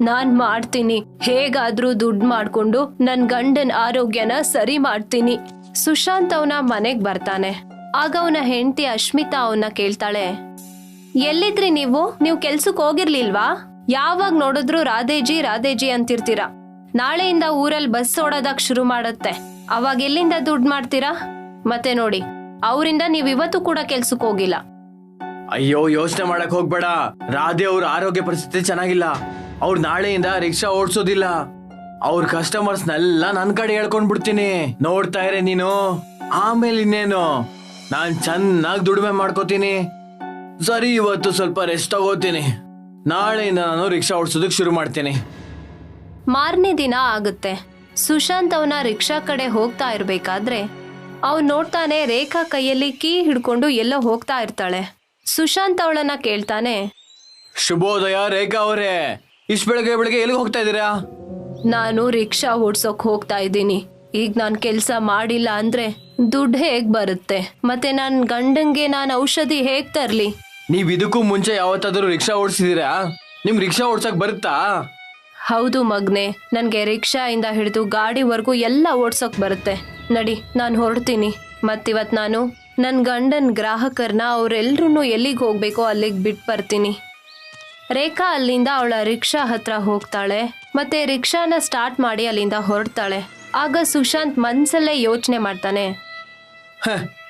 ನಾನ್ ಮಾಡ್ತೀನಿ. ಹೇಗಾದ್ರೂ ದುಡ್ಡು ಮಾಡ್ಕೊಂಡು ನನ್ ಗಂಡನ್ ಆರೋಗ್ಯನ ಸರಿ ಮಾಡ್ತೀನಿ. ಸುಶಾಂತ್ ಅವನ ಮನೆಗ್ ಬರ್ತಾನೆ. ಆಗ ಅವನ ಹೆಂಡತಿ ಅಶ್ಮಿತಾ ಅವನ್ನ ಕೇಳ್ತಾಳೆ ಎಲ್ಲಿದ್ರಿ ನೀವು? ನೀವು ಕೆಲ್ಸಕ್ಕೆ ಹೋಗಿರ್ಲಿಲ್ವಾ? ಯಾವಾಗ ನೋಡಿದ್ರು ರಾಧೇಜಿ ರಾಧೇಜಿ ಅಂತಿರ್ತೀರಾ? ನಾಳೆಯಿಂದ ಊರಲ್ಲಿ ಬಸ್ ಓಡೋದಕ್ ಶುರು ಮಾಡತ್ತೆ. ಅವಾಗ ಎಲ್ಲಿಂದ ದುಡ್ಡು ಮಾಡ್ತೀರಾ? ಮತ್ತೆ ನೋಡಿ, ಅವರಿಂದ ನೀವ್ ಇವತ್ತು ಕೂಡ ಕೆಲ್ಸಕ್ಕೆ ಹೋಗಿಲ್ಲ. ಅಯ್ಯೋ, ಯೋಚನೆ ಮಾಡಕ್ ಹೋಗ್ಬೇಡ. ರಾಧೆ ಅವ್ರ ಆರೋಗ್ಯ ಪರಿಸ್ಥಿತಿ ಚೆನ್ನಾಗಿಲ್ಲ. ಅವ್ರು ನಾಳೆಯಿಂದ ರಿಕ್ಷಾ ಓಡಿಸೋದಿಲ್ಲ. ಅವ್ರ ಕಸ್ಟಮರ್ಸ್ನೆಲ್ಲ ನನ್ ಕಡೆ ಹೇಳ್ಕೊಂಡ್ ಬಿಡ್ತೀನಿ ನೋಡ್ತಾ ಇರೇ ನೀನು. ಆಮೇಲೆ ಇನ್ನೇನು? ನಾನ್ ಚೆನ್ನಾಗಿ ದುಡಿಮೆ ಮಾಡ್ಕೋತೀನಿ. ಸರಿ ಇವತ್ತು ಸ್ವಲ್ಪ ರೆಸ್ಟ್ ತಗೋತೀನಿ. ನಾಳೆಯಿಂದ ನಾನು ರಿಕ್ಷಾ ಓಡಿಸೋದಕ್ಕೆ ಶುರು ಮಾಡ್ತೀನಿ. ಮಾರನೇ ದಿನ ಆಗುತ್ತೆ. ಸುಶಾಂತ್ ಅವನ ರಿಕ್ಷಾ ಕಡೆ ಹೋಗ್ತಾ ಇರ್ಬೇಕಾದ್ರೆ ಅವ್ನು ನೋಡ್ತಾನೆ ರೇಖಾ ಕೈಯಲ್ಲಿ ಕೀ ಹಿಡ್ಕೊಂಡು ಎಲ್ಲೋ ಹೋಗ್ತಾ ಇರ್ತಾಳೆ. ಸುಶಾಂತ್ ಅವಳನ್ನ ಕೇಳ್ತಾನೆ ಶುಭೋದಯ ರೇಖಾ ಅವರೇ ಇಷ್ಟು ಬೆಳಗ್ಗೆ ಬೆಳಗ್ಗೆ ಎಲ್ಲಿಗೆ ಹೋಗ್ತಾ ಇದ್ದೀರಾ? ನಾನು ರಿಕ್ಷಾ ಓಡ್ಸೋಕ್ ಹೋಗ್ತಾ ಇದ್ದೀನಿ. ಈಗ ನಾನ್ ಕೆಲ್ಸ ಮಾಡಿಲ್ಲ ಅಂದ್ರೆ ದುಡ್ಡು ಹೇಗ್ ಬರುತ್ತೆ? ಮತ್ತೆ ನನ್ನ ಗಂಡಂಗೆ ನಾನು ಔಷಧಿ ಹೇಗ್ ತರ್ಲಿ? ನೀವ್ ಇದಕ್ಕೂ ಮುಂಚೆ ಯಾವತ್ತಾದ್ರೂ ರಿಕ್ಷಾ ಓಡಿಸಿದೀರಾ ನಿಮ್ ರಿಕ್ಷಾ ಓಡ್ಸಕ್ ಬರುತ್ತಾ? ಹೌದು ಮಗ್ನೆ. ನನ್ಗೆ ರಿಕ್ಷಾಯಿಂದ ಹಿಡಿದು ಗಾಡಿವರೆಗೂ ಎಲ್ಲ ಓಡ್ಸೋಕ್ ಬರುತ್ತೆ. ನಡಿ ನಾನು ಹೊರಡ್ತೀನಿ. ಮತ್ತಿವತ್ ನಾನು ನನ್ನ ಗಂಡನ್ ಗ್ರಾಹಕರನ್ನ ಅವರೆಲ್ರೂ ಎಲ್ಲಿಗೆ ಹೋಗ್ಬೇಕೋ ಅಲ್ಲಿಗೆ ಬಿಟ್ಟು ಬರ್ತೀನಿ. ರೇಖಾ ಅಲ್ಲಿಂದ ಅವಳ ರಿಕ್ಷಾ ಹತ್ರ ಹೋಗ್ತಾಳೆ. ಮತ್ತೆ ರಿಕ್ಷಾನ ಸ್ಟಾರ್ಟ್ ಮಾಡಿ ಅಲ್ಲಿಂದ ಹೊರಡ್ತಾಳೆ. ಆಗ ಸುಶಾಂತ್ ಮನ್ಸಲ್ಲೇ ಯೋಚನೆ ಮಾಡ್ತಾನೆ.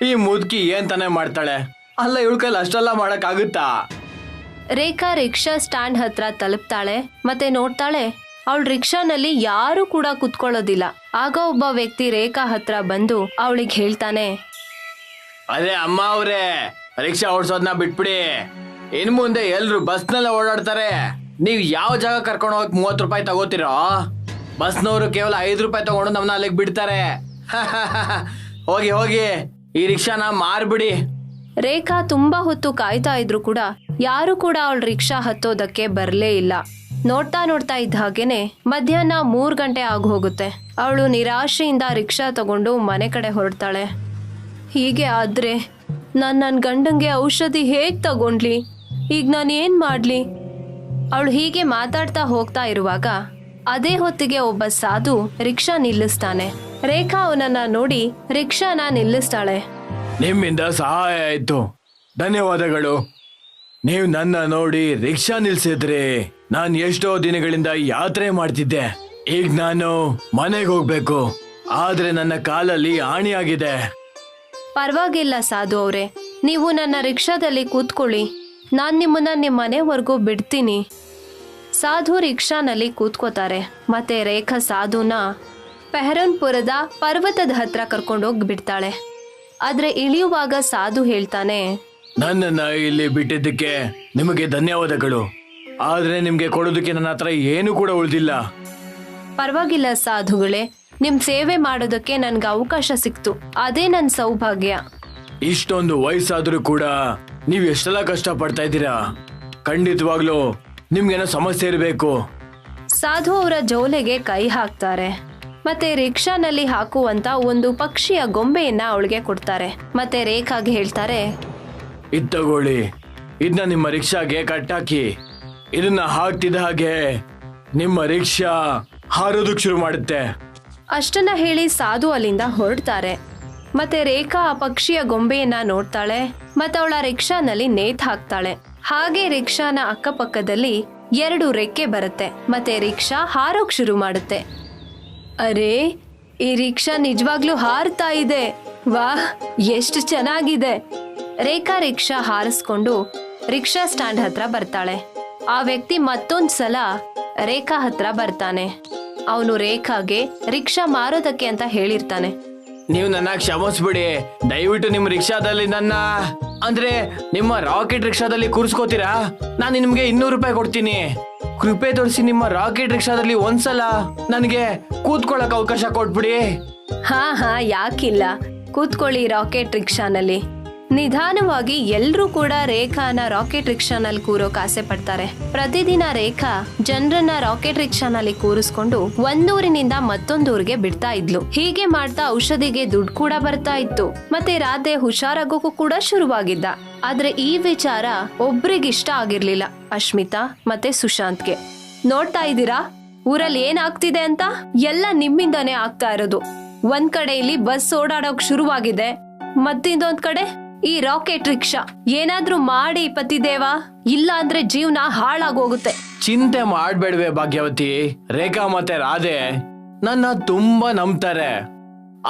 ಈ ಮುದುಕಿ ಏನ್ ತಾನೇ ಮಾಡ್ತಾಳೆ? ಅಲ್ಲ ಇವಳ ಕೈಲಿ ಅಷ್ಟೆಲ್ಲ ಮಾಡಕ್ ಆಗುತ್ತಾ ರೇಖಾ ರಿಕ್ಷಾ ಸ್ಟ್ಯಾಂಡ್ ಹತ್ರ ತಲುಪ್ತಾಳೆ ಮತ್ತೆ ನೋಡ್ತಾಳೆ ಅವಳ ರಿಕ್ಷಾನಲ್ಲಿ ಯಾರು ಕೂಡ ಕುತ್ಕೊಳ್ಳೋದಿಲ್ಲ. ಆಗ ಒಬ್ಬ ವ್ಯಕ್ತಿ ರೇಖಾ ಹತ್ರ ಬಂದು ಅವಳಿಗೆ ಹೇಳ್ತಾನೆ ಅದೇ ಅಮ್ಮ ಅವ್ರೆ ರಿಕ್ಷಾ ಓಡಿಸೋದನ್ನ ಬಿಟ್ಬಿಡಿ. ಇನ್ ಮುಂದೆ ಎಲ್ರು ಬಸ್ನಲ್ಲೇ ಓಡಾಡ್ತಾರೆ. ನೀವ್ ಯಾವ ಜಾಗ ಕರ್ಕೊಂಡು ಹೋಗಕ್ ಮೂವತ್ ರೂಪಾಯಿ ತಗೋತಿರೋ ಬಸ್ನವರು ಕೇವಲ ಐದು ರೂಪಾಯಿ ತಗೊಂಡು ನಮ್ಮನ್ನ ಅಲ್ಲಿಗೆ ಬಿಡ್ತಾರೆ. <laughs> ಹೋಗಿ ಹೋಗಿ ಈ ರಿಕ್ಷಾನ ಮಾರ್ಬಿಡಿ. ರೇಖಾ ತುಂಬಾ ಹೊತ್ತು ಕಾಯ್ತಾ ಇದ್ರು ಕೂಡ ಯಾರು ಕೂಡ ಅವಳ ರಿಕ್ಷಾ ಹತ್ತೋದಕ್ಕೆ ಬರಲೇ ಇಲ್ಲ. ನೋಡ್ತಾ ನೋಡ್ತಾ ಇದ್ದ ಹಾಗೇನೆ ಮಧ್ಯಾಹ್ನ ಮೂರು ಗಂಟೆ ಆಗಿ ಹೋಗುತ್ತೆ. ಅವಳು ನಿರಾಶೆಯಿಂದ ರಿಕ್ಷಾ ತಗೊಂಡು ಮನೆ ಕಡೆ ಹೊರಡ್ತಾಳೆ ಹೀಗೆ ಆದ್ರೆ ನಾನ್ ನನ್ನ ಗಂಡಂಗೆ ಔಷಧಿ ಹೇಗ್ ತಗೊಂಡ್ಲಿ? ಈಗ ನಾನು ಏನ್ ಮಾಡ್ಲಿ? ಅವಳು ಹೀಗೆ ಮಾತಾಡ್ತಾ ಹೋಗ್ತಾ ಇರುವಾಗ ಅದೇ ಹೊತ್ತಿಗೆ ಒಬ್ಬ ಸಾಧು ರಿಕ್ಷಾ ನಿಲ್ಲಿಸ್ತಾನೆ. ರೇಖಾ ಅವನನ್ನ ನೋಡಿ ರಿಕ್ಷಾನ ನಿಲ್ಲಿಸ್ತಾಳೆ. ನಿಮ್ಮಿಂದ ಸಹಾಯ ಆಯ್ತು. ಧನ್ಯವಾದಗಳು. ನೀವು ನನ್ನ ನೋಡಿ ರಿಕ್ಷಾ ನಿಲ್ಸಿದ್ರಿ ನಾನು ಎಷ್ಟೋ ದಿನಗಳಿಂದ ಯಾತ್ರೆ ಮಾಡ್ತಿದ್ದೆ. ಈಗ ನಾನು ಮನೆಗೆ ಹೋಗ್ಬೇಕು. ಆದ್ರೆ ನನ್ನ ಕಾಲಲ್ಲಿ ಆಣಿಯಾಗಿದೆ ಪರವಾಗಿಲ್ಲ ಸಾಧು ಅವರೇ. ನೀವು ನನ್ನ ರಿಕ್ಷಾದಲ್ಲಿ ಕೂತ್ಕೊಳ್ಳಿ. ನಾನು ನಿಮ್ಮನ್ನ ನಿಮ್ಮ ಮನೆವರೆಗೂ ಬಿಡ್ತೀನಿ. ಸಾಧು ರಿಕ್ಷಾನಲ್ಲಿ ಕೂತ್ಕೋತಾರೆ. ಮತ್ತೆ ರೇಖಾ ಸಾಧುನ ಪೆಹರನ್ಪುರದ ಪರ್ವತದ ಹತ್ರ ಕರ್ಕೊಂಡೋಗಿ ಬಿಡ್ತಾಳೆ. ಆದ್ರೆ ಇಳಿಯುವಾಗ ಸಾಧು ಹೇಳ್ತಾನೆ ನನ್ನನ್ನ ಇಲ್ಲಿ ಬಿಟ್ಟಿದ್ದಕ್ಕೆ ನಿಮಗೆ ಧನ್ಯವಾದಗಳು. ಆದ್ರೆ ನಿಮ್ಗೆ ಕೊಡೋದಕ್ಕೆ ನನ್ನ ಹತ್ರ ಏನು ಕೂಡ ಉಳಿದಿಲ್ಲ. ಪರವಾಗಿಲ್ಲ ಸಾಧುಗಳೇ ನಿಮ್ ಸೇವೆ ಮಾಡೋದಕ್ಕೆ ನನ್ಗೆ ಅವಕಾಶ ಸಿಕ್ತು. ಅದೇ ನನ್ನ ಸೌಭಾಗ್ಯ. ಇಷ್ಟೊಂದು ವಯಸ್ಸಾದ್ರೂ ಕೂಡ ನೀವು ಎಷ್ಟೆಲ್ಲ ಕಷ್ಟ ಪಡ್ತಾ ಇದ್ದೀರಾ? ಖಂಡಿತವಾಗ್ಲೂ ನಿಮ್ಗೇನೋ ಸಮಸ್ಯೆ ಇರಬೇಕು. ಸಾಧು ಅವರ ಜೋಲೆಗೆ ಕೈ ಹಾಕ್ತಾರೆ. ಮತ್ತೆ ರಿಕ್ಷಾನಲ್ಲಿ ಹಾಕುವಂತ ಒಂದು ಪಕ್ಷಿಯ ಗೊಂಬೆಯನ್ನ ಅವಳಿಗೆ ಕೊಡ್ತಾರೆ. ಮತ್ತೆ ರೇಖಾಗೆ ಹೇಳ್ತಾರೆ ಇದ್ ತಗೊಳ್ಳಿ. ಇದನ್ನ ನಿಮ್ಮ ರಿಕ್ಷಾಗೆ ಕಟ್ಟಾಕಿ. ಇದನ್ನ ಹಾಕ್ತಿದ್ದ ಹಾಗೆ ನಿಮ್ಮ ರಿಕ್ಷಾ ಹಾರೋದಕ್ಕೆ ಶುರು ಮಾಡುತ್ತೆ. ಅಷ್ಟನ್ನ ಹೇಳಿ ಸಾಧು ಅಲ್ಲಿಂದ ಹೊರಡ್ತಾರೆ. ಮತ್ತೆ ರೇಖಾ ಆ ಪಕ್ಷಿಯ ಗೊಂಬೆಯನ್ನ ನೋಡ್ತಾಳೆ ಮತ್ತೆ ಅವಳ ರಿಕ್ಷಾನಲ್ಲಿ ನೇತ್ ಹಾಕ್ತಾಳೆ. ಹಾಗೆ ರಿಕ್ಷಾನ ಅಕ್ಕಪಕ್ಕದಲ್ಲಿ ಎರಡು ರೆಕ್ಕೆ ಬರುತ್ತೆ. ಮತ್ತೆ ರಿಕ್ಷಾ ಹಾರೋಕ್ ಶುರು ಮಾಡುತ್ತೆ. ಅರೆ, ಈ ರಿಕ್ಷಾ ನಿಜವಾಗ್ಲೂ ಹಾರ್ತಾ ಇದೆ. ವಾಹ್ ಎಷ್ಟು ಚೆನ್ನಾಗಿದೆ. ರೇಖಾ ರಿಕ್ಷಾ ಹಾರಿಸ್ಕೊಂಡು ರಿಕ್ಷಾ ಸ್ಟ್ಯಾಂಡ್ ಹತ್ರ ಬರ್ತಾಳೆ. ಆ ವ್ಯಕ್ತಿ ಮತ್ತೊಂದ್ ಸಲ ರೇಖಾ ಹತ್ರ ಬರ್ತಾನೆ. ಅವನು ರೇಖಾಗೆ ರಿಕ್ಷಾ ಮಾರೋದಕ್ಕೆ ಅಂತ ಹೇಳಿರ್ತಾನೆ. ನೀವು ನನ್ನ ಕ್ಷಮಿಸ್ಬಿಡಿ. ದಯವಿಟ್ಟು ನಿಮ್ಮ ರಿಕ್ಷಾದಲ್ಲಿ ನನ್ನ, ಅಂದ್ರೆ ನಿಮ್ಮ ರಾಕೆಟ್ ರಿಕ್ಷಾದಲ್ಲಿ ಕೂರಿಸ್ಕೋತೀರಾ? ನಾನು ನಿಮ್ಗೆ ಇನ್ನೂರು ರೂಪಾಯಿ ಕೊಡ್ತೀನಿ. ಕೃಪೆ ತೋರಿಸಿ ನಿಮ್ಮ ರಾಕೆಟ್ ರಿಕ್ಷಾದಲ್ಲಿ ಒಂದ್ಸಲ ನನಗೆ ಕೂತ್ಕೊಳ್ಳಕ್ ಅವಕಾಶ ಕೊಟ್ಬಿಡಿ. ಹಾ ಹಾ, ಯಾಕಿಲ್ಲ. ಕೂತ್ಕೊಳ್ಳಿ ರಾಕೆಟ್ ರಿಕ್ಷಾನಲ್ಲಿ. ನಿಧಾನವಾಗಿ ಎಲ್ರೂ ಕೂಡ ರೇಖಾನ ರಾಕೆಟ್ ರಿಕ್ಷಾನಲ್ಲಿ ಕೂರೋಕ್ ಆಸೆ ಪಡ್ತಾರೆ. ಪ್ರತಿದಿನ ರೇಖಾ ಜನರನ್ನ ರಾಕೆಟ್ ರಿಕ್ಷಾನಲ್ಲಿ ಕೂರಿಸ್ಕೊಂಡು ಒಂದೂರಿನಿಂದ ಮತ್ತೊಂದೂರಿಗೆ ಬಿಡ್ತಾ ಇದ್ಲು. ಹೀಗೆ ಮಾಡ್ತಾ ಔಷಧಿಗೆ ದುಡ್ಡು ಕೂಡ ಬರ್ತಾ ಇತ್ತು. ಮತ್ತೆ ರಾಧೆ ಹುಷಾರಾಗೋಕು ಕೂಡ ಶುರುವಾಗಿದ್ದ. ಆದ್ರೆ ಈ ವಿಚಾರ ಒಬ್ರಿಗಿಷ್ಟ ಆಗಿರ್ಲಿಲ್ಲ. ಅಶ್ಮಿತಾ ಮತ್ತೆ ಸುಶಾಂತ್ಗೆ. ನೋಡ್ತಾ ಇದ್ದೀರಾ? ಊರಲ್ಲಿ ಏನಾಗ್ತಿದೆ ಅಂತ? ಎಲ್ಲ ನಿಮ್ಮಿಂದಾನೇ ಆಗ್ತಾ ಇರೋದು. ಒಂದ್ ಕಡೆ ಇಲ್ಲಿ ಬಸ್ ಓಡಾಡೋಕ್ ಶುರುವಾಗಿದೆ. ಮತ್ತಿಂದೊಂದ್ ಕಡೆ? ಈ ರಾಕೆಟ್ ರಿಕ್ಷಾ ಏನಾದ್ರೂ ಮಾಡಿ ಪತಿದೇವ ಇಲ್ಲ ಅಂದ್ರೆ ಜೀವನ ಹಾಳಾಗೋಗುತ್ತೆ. ಚಿಂತೆ ಮಾಡ್ಬೇಡ್ವೆ ಭಾಗ್ಯವತಿ. ರೇಖಾ ಮತ್ತೆ ರಾಧೆ ನನ್ನ ತುಂಬಾ ನಂಬ್ತಾರೆ.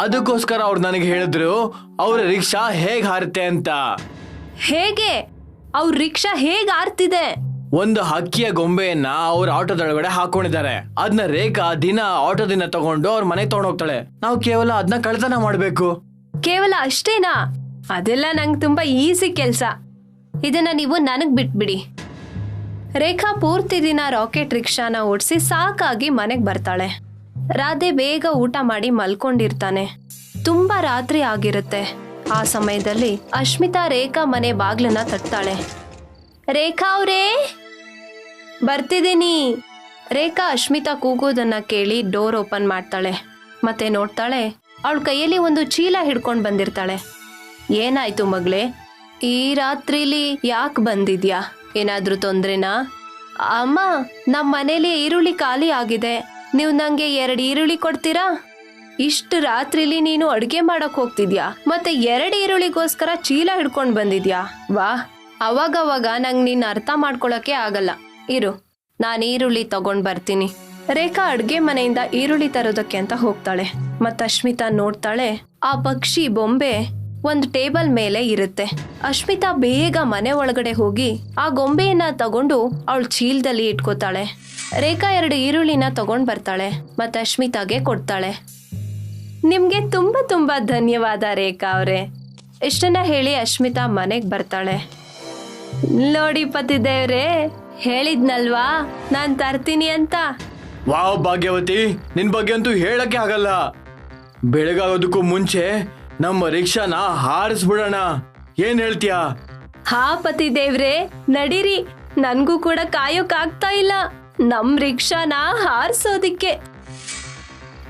ಅದಕ್ಕೋಸ್ಕರ ಅವ್ರು ನನಗೆ ಹೇಳಿದ್ರು ಅವ್ರ ರಿಕ್ಷಾ ಹೇಗ್ ಹಾರುತ್ತೆ ಅಂತ. ಹೇಗೆ? ಅವ್ರ ರಿಕ್ಷಾ ಹೇಗ್ ಹಾರ್ತಿದೆ ಒಂದು ಹಕ್ಕಿಯ ಗೊಂಬೆಯನ್ನ ಅವ್ರ ಆಟೋದೊಳಗಡೆ ಹಾಕೊಂಡಿದ್ದಾರೆ. ಅದನ್ನ ರೇಖಾ ದಿನ ಆಟೋದಿಂದ ತಗೊಂಡು ಅವ್ರ ಮನೆಗೆ ತಗೊಂಡೋಗ್ತಾಳೆ. ನಾವು ಕೇವಲ ಅದನ್ನ ಕಳ್ತನ ಮಾಡ್ಬೇಕು. ಕೇವಲ ಅಷ್ಟೇನಾ? ಅದೆಲ್ಲ ನಂಗೆ ತುಂಬ ಈಸಿ ಕೆಲಸ. ಇದನ್ನ ನೀವು ನನಗೆ ಬಿಟ್ಬಿಡಿ. ರೇಖಾ ಪೂರ್ತಿ ದಿನ ರಾಕೆಟ್ ರಿಕ್ಷಾನ ಓಡಿಸಿ ಸಾಕಾಗಿ ಮನೆಗೆ ಬರ್ತಾಳೆ. ರಾಧೆ ಬೇಗ ಊಟ ಮಾಡಿ ಮಲ್ಕೊಂಡಿರ್ತಾನೆ. ತುಂಬಾ ರಾತ್ರಿ ಆಗಿರುತ್ತೆ. ಆ ಸಮಯದಲ್ಲಿ ಅಶ್ಮಿತಾ ರೇಖಾ ಮನೆ ಬಾಗ್ಲನ್ನ ತಟ್ತಾಳೆ. ರೇಖಾ ಅವ್ರೇ! ಬರ್ತಿದ್ದೀನಿ. ರೇಖಾ ಅಶ್ಮಿತಾ ಕೂಗೋದನ್ನ ಕೇಳಿ ಡೋರ್ ಓಪನ್ ಮಾಡ್ತಾಳೆ. ಮತ್ತೆ ನೋಡ್ತಾಳೆ, ಅವಳ ಕೈಯಲ್ಲಿ ಒಂದು ಚೀಲ ಹಿಡ್ಕೊಂಡು ಬಂದಿರ್ತಾಳೆ. ಏನಾಯ್ತು ಮಗಳೇ? ಈ ರಾತ್ರಿಲಿ ಯಾಕೆ ಬಂದಿದ್ಯಾ? ಏನಾದ್ರೂ ತೊಂದ್ರೆನಾ? ಅಮ್ಮ ನಮ್ಮ ಮನೇಲಿ ಈರುಳ್ಳಿ ಖಾಲಿ ಆಗಿದೆ. ನೀವು ನಂಗೆ ಎರಡು ಈರುಳ್ಳಿ ಕೊಡ್ತೀರಾ? ಇಷ್ಟು ರಾತ್ರಿಲಿ ನೀನು ಅಡುಗೆ ಮಾಡಕ್ ಹೋಗ್ತಿದ್ಯಾ? ಮತ್ತೆ ಎರಡು ಈರುಳ್ಳಿಗೋಸ್ಕರ ಚೀಲ ಹಿಡ್ಕೊಂಡು ಬಂದಿದ್ಯಾ? ವಾ, ಅವಾಗವಾಗ ನಂಗೆ ನೀನು ಅರ್ಥ ಮಾಡ್ಕೊಳಕ್ಕೆ ಆಗಲ್ಲ. ಇರು, ನಾನು ಈರುಳ್ಳಿ ತಗೊಂಡ್ ಬರ್ತೀನಿ. ರೇಖಾ ಅಡ್ಗೆ ಮನೆಯಿಂದ ಈರುಳ್ಳಿ ತರೋದಕ್ಕೆ ಅಂತ ಹೋಗ್ತಾಳೆ. ಮತ್ತ ಅಶ್ಮಿತಾ ನೋಡ್ತಾಳೆ, ಆ ಪಕ್ಷಿ ಬೊಂಬೆ ಒಂದು ಟೇಬಲ್ ಮೇಲೆ ಇರುತ್ತೆ. ಅಶ್ಮಿತಾ ಬೇಗ ಮನೆ ಒಳಗಡೆ ಹೋಗಿ ಆ ಗೊಂಬೆಯನ್ನ ತಗೊಂಡು ಅವಳ ಚೀಲದಲ್ಲಿ ಇಟ್ಕೋತಾಳೆ. ರೇಖಾ ಎರಡು ಈರುಳ್ಳಿನ ತಗೊಂಡ್ ಬರ್ತಾಳೆ ಮತ್ತೆ ಅಶ್ಮಿತಾಗೆ ಕೊಡ್ತಾಳೆ. ನಿಮ್ಗೆ ತುಂಬಾ ತುಂಬಾ ಧನ್ಯವಾದ ರೇಖಾ ಅವರೇ. ಇಷ್ಟನ್ನ ಹೇಳಿ ಅಶ್ಮಿತಾ ಮನೆಗ್ ಬರ್ತಾಳೆ. ನೋಡಿ ಪತಿದೇವ್ರೆ, ಹೇಳಿದ್ನಲ್ವಾ? ನಾನ್ ತರ್ತೀನಿ ಅಂತ. ವಾವ್ ಭಾಗ್ಯವತಿ, ನಿನ್ ಬಗ್ಗೆ ಅಂತೂ ಹೇಳಕ್ಕೆ ಆಗಲ್ಲ. ಬೆಳಗಾಗೋದಕ್ಕೂ ಮುಂಚೆ ನಮ್ಮ ರಿಕ್ಷಾನ ಹಾರಿಸ್ಬಿಡೋಣ. ಏನ್ ಹೇಳ್ತೀಯಾ? ಹಾ ಪತಿ ದೇವ್ರೆ ನಡೀರಿ. ನನ್ಗೂ ಕೂಡ ಕಾಯೋಕ್ ಆಗ್ತಾ ಇಲ್ಲ. ನಮ್ ರಿಕ್ಷಾನ ಹಾರಿಸೋದಿಕ್ಕೆ.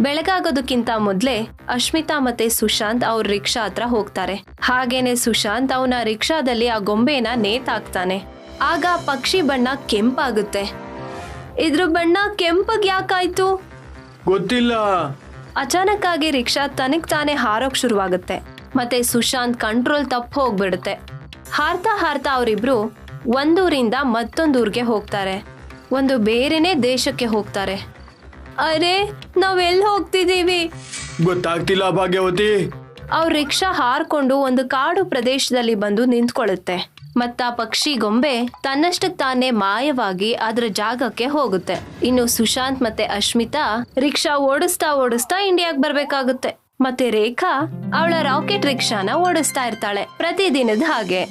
ಬೆಳಗಾಗೋದಕ್ಕಿಂತ ಮೊದ್ಲೇ ಅಶ್ಮಿತಾ ಮತ್ತೆ ಸುಶಾಂತ್ ಅವ್ರ ರಿಕ್ಷಾ ಹತ್ರ ಹೋಗ್ತಾರೆ. ಹಾಗೇನೆ ಸುಶಾಂತ್ ಅವನ ರಿಕ್ಷಾದಲ್ಲಿ ಆ ಗೊಂಬೆನ ನೇತಾಕ್ತಾನೆ. ಆಗ ಪಕ್ಷಿ ಬಣ್ಣ ಕೆಂಪಾಗುತ್ತೆ. ಇದ್ರ ಬಣ್ಣ ಕೆಂಪಗ್ ಯಾಕಾಯ್ತು? ಗೊತ್ತಿಲ್ಲ. ಅಚಾನಕ್ ಆಗಿ ರಿಕ್ಷಾ ತನಗ್ ತಾನೇ ಹಾರೋಕ್ ಶುರುವಾಗುತ್ತೆ. ಮತ್ತೆ ಸುಶಾಂತ್ ಕಂಟ್ರೋಲ್ ತಪ್ಪು ಹೋಗ್ಬಿಡುತ್ತೆ. ಹಾರ್ತಾ ಹಾರ್ತಾ ಅವರಿಬ್ರು ಒಂದೂರಿಂದ ಮತ್ತೊಂದೂರಿಗೆ ಹೋಗ್ತಾರೆ. ಒಂದು ಬೇರೆನೇ ದೇಶಕ್ಕೆ ಹೋಗ್ತಾರೆ. ಅರೆ ನಾವ್ ಎಲ್ಲಿ ಹೋಗ್ತಿದೀವಿ ಗೊತ್ತಾಗ್ತಿಲ್ಲ ಭಾಗ್ಯವತಿ. ಅವ್ರ ರಿಕ್ಷಾ ಹಾರ್ಕೊಂಡು ಒಂದು ಕಾಡು ಪ್ರದೇಶದಲ್ಲಿ ಬಂದು ನಿಂತ್ಕೊಳ್ಳುತ್ತೆ. ಮತ್ತ ಪಕ್ಷಿ ಗೊಂಬೆ ತನ್ನಷ್ಟಕ್ ತಾನೇ ಮಾಯವಾಗಿ ಅದರ ಜಾಗಕ್ಕೆ ಹೋಗುತ್ತೆ. ಇನ್ನು ಸುಶಾಂತ್ ಮತ್ತೆ ಅಶ್ಮಿತಾ ರಿಕ್ಷಾ ಓಡಿಸ್ತಾ ಓಡಿಸ್ತಾ ಇಂಡಿಯಾಗ್ ಬರ್ಬೇಕಾಗುತ್ತೆ. ಮತ್ತೆ ರೇಖಾ ಅವಳ ರಾಕೆಟ್ ರಿಕ್ಷಾನ ಓಡಿಸ್ತಾ ಇರ್ತಾಳೆ ಪ್ರತಿದಿನದ ಹಾಗೆ.